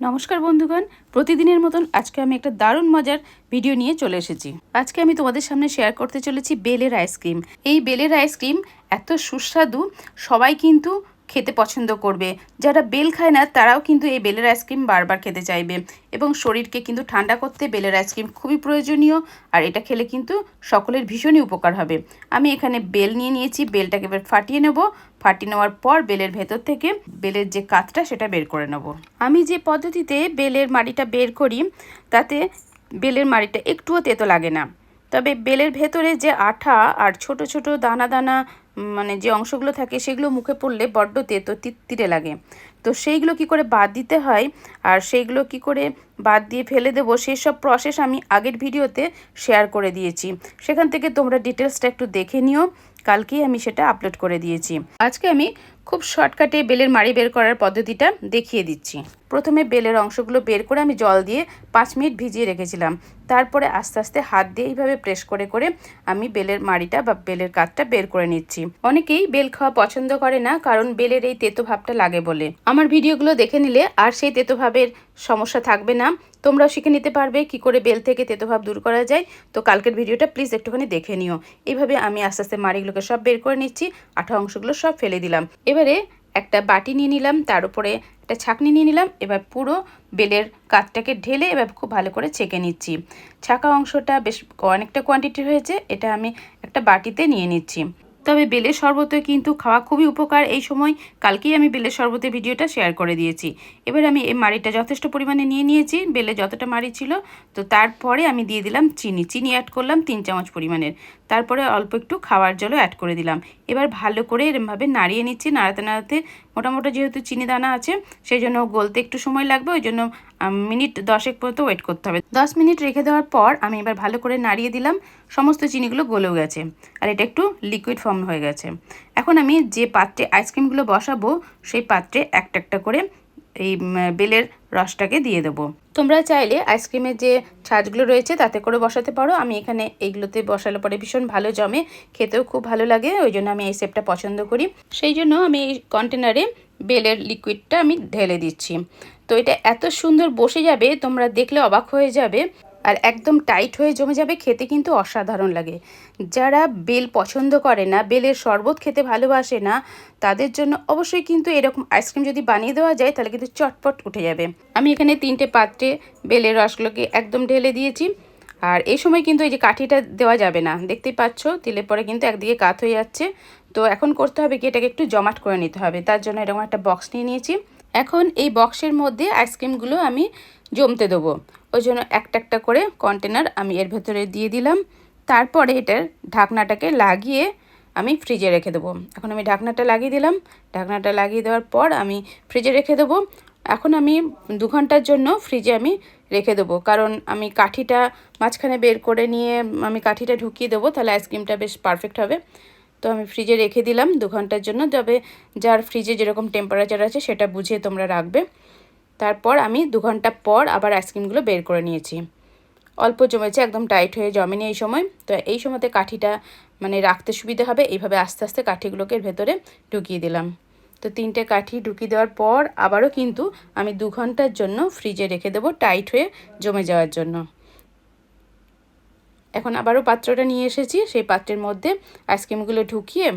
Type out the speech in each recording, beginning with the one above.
নমস্কার বন্ধুগণ, প্রতিদিনের মতন আজকে আমি একটা দারুণ মজার ভিডিও নিয়ে চলে এসেছি। আজকে আমি তোমাদের সামনে শেয়ার করতে চলেছি বেলের আইসক্রিম এই বেলের আইসক্রিম এত সুস্বাদু, সবাই কিন্তু খেতে পছন্দ করবে। যারা বেল খায় না, তারাও কিন্তু এই বেলের আইসক্রিম বারবার খেতে চাইবে। এবং শরীরকে কিন্তু ঠান্ডা করতে বেলের আইসক্রিম খুবই প্রয়োজনীয়, আর এটা খেলে কিন্তু সকলের ভীষণই উপকার হবে। আমি এখানে বেল নিয়ে নিয়েছি, বেলটাকে এবার ফাটিয়ে নেব। ফাটিয়ে নেওয়ার পর বেলের ভেতর থেকে বেলের যে কাতটা, সেটা বের করে নেব। আমি যে পদ্ধতিতে বেলের মাড়িটা বের করি, তাতে বেলের মাড়িটা একটুও তেতো লাগে না। তবে বেলের ভেতরে যে আঠা আর ছোট ছোট দানা দানা মানে যে অংশগুলো থাকে, সেগুলো মুখে পড়লে বড্ড তেতো তিত্তিরে লাগে। তো সেইগুলো কি করে বাদ দিতে হয়? আর সেইগুলো কি করে বাদ দিয়ে ফেলে দেবো? সেই সব প্রসেস আমি আগের ভিডিওতে শেয়ার করে দিয়েছি। সেখান থেকে তোমরা ডিটেলসটা একটু দেখে নিও। কালকেই আমি সেটা আপলোড করে দিয়েছি। আজকে আমি খুব শর্টকাটে বেলের মাড়ি বের করার পদ্ধতিটা দেখিয়ে দিচ্ছি। প্রথমে বেলের অংশগুলো বের করে আমি জল দিয়ে পাঁচ মিনিট ভিজিয়ে রেখেছিলাম। তারপরে আস্তে আস্তে হাত দিয়ে এইভাবে প্রেস করে করে আমি বেলের মাড়িটা বা বেলের কাঠটা বের করে নিচ্ছি। অনেকেই বেল খাওয়া পছন্দ করে না, কারণ বেলের এই তেতো ভাবটা লাগে বলে। আমার ভিডিওগুলো দেখে নিলে আর সেই তেতো ভাবের সমস্যা থাকবে না। তোমরাও শিখে নিতে পারবে কি করে বেল থেকে তেতো ভাব দূর করা যায়। তো কালকের ভিডিওটা প্লিজ একটুখানি দেখে নিও। এইভাবে আমি আস্তে আস্তে মাড়িগুলোকে সব বের করে নিচ্ছি, আঠা অংশগুলো সব ফেলে দিলাম। এবারে একটা বাটি নিয়ে নিলাম, তার উপরে একটা ছাঁকনি নিয়ে নিলাম, এবার পুরো বেলের কাঠটাকে ঢেলে এবার খুব ভালো করে ছেঁকে নিচ্ছি। ছাঁকা অংশটা বেশ অনেকটা কোয়ান্টিটি হয়েছে, এটা আমি একটা বাটিতে নিয়ে নিচ্ছি। তবে বেলের শরবতে কিন্তু খাওয়া খুবই উপকার, এই সময় কালকেই আমি বেলের শরবতের ভিডিওটা শেয়ার করে দিয়েছি। এবার আমি এই মাড়িটা যথেষ্ট পরিমাণে নিয়ে নিয়েছি, বেলে যতটা মাড়ি ছিল, তো তারপরে আমি দিয়ে দিলাম চিনি। চিনি অ্যাড করলাম তিন চামচ পরিমাণের। তারপরে অল্প একটু খাওয়ার জলও অ্যাড করে দিলাম। এবার ভালো করে এরমভাবে নাড়িয়ে নিচ্ছি, নাড়াতে নাড়াতে মোটামুটি যেহেতু চিনি দানা আছে সেই জন্য গলতে একটু সময় লাগবে, ওই জন্য মিনিট দশেক পর্যন্ত ওয়েট করতে হবে। দশ মিনিট রেখে দেওয়ার পর আমি এবার ভালো করে নাড়িয়ে দিলাম, সমস্ত চিনিগুলো গলেও গেছে, আর এটা একটু লিকুইড ফর্ম হয়ে গেছে। এখন আমি যে পাত্রে আইসক্রিমগুলো বসাবো, সেই পাত্রে একটা একটা করে এই বেলের রসটাকে দিয়ে দেবো। তোমরা চাইলে আইসক্রিমের যে ছাঁচগুলো রয়েছে তাতে করে বসাতে পারো। আমি এখানে এইগুলোতে বসালে পরে ভীষণ ভালো জমে। খেতেও খুব ভালো লাগে, ওই জন্য আমি এই সেপটা পছন্দ করি। সেই জন্য আমি এই কন্টেনারে বেলের লিকুইডটা আমি ঢেলে দিচ্ছি। তো এটা এত সুন্দর বসে যাবে, তোমরা দেখলে অবাক হয়ে যাবে। আর একদম টাইট হয়ে জমে যাবে, খেতে কিন্তু অসাধারণ লাগে। যারা বেল পছন্দ করে না, বেলের শরবত খেতে ভালোবাসে না, তাদের জন্য অবশ্যই কিন্তু এরকম আইসক্রিম যদি বানিয়ে দেওয়া যায়, তাহলে কিন্তু চটপট উঠে যাবে। আমি এখানে তিনটে পাত্রে বেলের রসগুলোকে একদম ঢেলে দিয়েছি। আর এই সময় কিন্তু এই যে কাঠিটা দেওয়া যাবে না, দেখতেই পাচ্ছ তিলে পরে কিন্তু একদিকে কাত হয়ে যাচ্ছে। তো এখন করতে হবে কি, এটাকে একটু জমাট করে নিতে হবে। তার জন্য এরকম একটা বক্স নিয়ে নিয়েছি। এখন এই বক্সের মধ্যে আইসক্রিমগুলো আমি জমতে দেবো। ওই জন্য একটা একটা করে কন্টেনার আমি এর ভেতরে দিয়ে দিলাম। তারপরে এটার ঢাকনাটাকে লাগিয়ে আমি ফ্রিজে রেখে দেবো। এখন আমি ঢাকনাটা লাগিয়ে দিলাম। ঢাকনাটা লাগিয়ে দেওয়ার পর আমি ফ্রিজে রেখে দেবো। এখন আমি দু ঘণ্টার জন্য ফ্রিজে আমি রেখে দেবো। কারণ আমি কাঠিটা মাঝখানে বের করে নিয়ে আমি কাঠিটা ঢুকিয়ে দেবো, তাহলে আইসক্রিমটা বেশ পারফেক্ট হবে। তো আমি ফ্রিজে রেখে দিলাম দু ঘণ্টার জন্য। তবে যার ফ্রিজে যেরকম টেম্পারেচার আছে সেটা বুঝিয়ে তোমরা রাখবে। তারপর আমি দু ঘণ্টা পর আবার আইসক্রিমগুলো বের করে নিয়েছি। অল্প জমেছে, একদম টাইট হয়ে জমেনি এই সময়। তো এই সময়তে কাঠিটা মানে রাখতে সুবিধা হবে। এইভাবে আস্তে আস্তে কাঠিগুলোকে ভেতরে ঢুকিয়ে দিলাম। তো তিনটে কাঠি ঢুকিয়ে দেওয়ার পর আবারও কিন্তু আমি দু ঘণ্টার জন্য ফ্রিজে রেখে দেবো টাইট হয়ে জমে যাওয়ার জন্য। এখন আবারও পাত্রটা নিয়ে এসেছি, সেই পাত্রের মধ্যে আইসক্রিমগুলো ঢুকিয়ে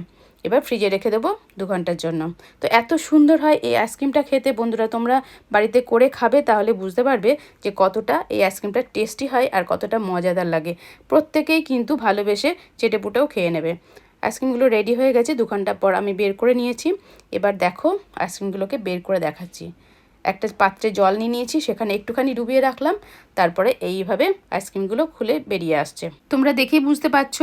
এবার ফ্রিজে রেখে দেবো দু ঘণ্টার জন্য। তো এত সুন্দর হয় এই আইসক্রিমটা খেতে, বন্ধুরা তোমরা বাড়িতে করে খাবে তাহলে বুঝতে পারবে যে কতটা এই আইসক্রিমটা টেস্টি হয় আর কতটা মজাদার লাগে। প্রত্যেকেই কিন্তু ভালোবেসে চেটেপুটেও খেয়ে নেবে। আইসক্রিমগুলো রেডি হয়ে গেছে, দু ঘণ্টা পর আমি বের করে নিয়েছি। এবার দেখো আইসক্রিমগুলোকে বের করে দেখাচ্ছি। একটা পাত্রে জল নিয়ে নিয়েছি, সেখানে একটুখানি ডুবিয়ে রাখলাম, তারপরে এইভাবে আইসক্রিমগুলো খুলে বেরিয়ে আসছে। তোমরা দেখেই বুঝতে পারছ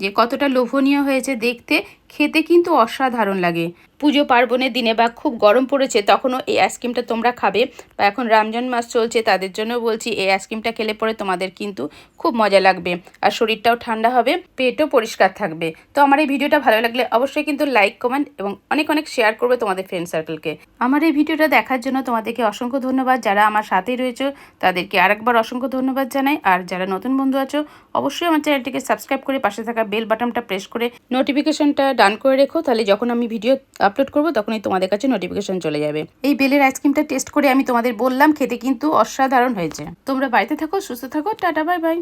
যে কতটা লোভনীয় হয়েছে দেখতে খেতে কিন্তু অসাধারণ লাগে। পুজো পার্বণের দিনে বা খুব গরম পড়েছে তখনও এই আইসক্রিমটা তোমরা খাবে। বা এখন রমজান মাস চলছে তাদের জন্য বলছি এই আইসক্রিমটা খেলে পরে তোমাদের কিন্তু খুব মজা লাগবে। আর শরীরটাও ঠান্ডা হবে, পেটও পরিষ্কার থাকবে। তো আমার এই ভিডিওটা ভালো লাগলে অবশ্যই কিন্তু লাইক কমেন্ট এবং অনেক অনেক শেয়ার করবে তোমাদের ফ্রেন্ড সার্কেলকে আমার এই ভিডিওটা দেখার জন্য তোমাদেরকে অসংখ্য ধন্যবাদ। যারা আমার সাথেই রয়েছে, তাদেরকে আরেকবার অসংখ্য ধন্যবাদ জানাই। আর যারা নতুন বন্ধু আছো, অবশ্যই আমার চ্যানেলটিকে সাবস্ক্রাইব করে পাশে থাকা বেল বাটনটা প্রেস করে নোটিফিকেশনটা ডান করে রেখো, তাহলে যখন আমি ভিডিও আপলোড করব, তখনই তোমাদের কাছে নোটিফিকেশন চলে যাবে। এই বেলের আইসক্রিমটা টেস্ট করে আমি তোমাদের বললাম, খেতে কিন্তু অসাধারণ হয়েছে। তোমরা বাড়িতে থাকো, সুস্থ থাকো, টাটা বাই বাই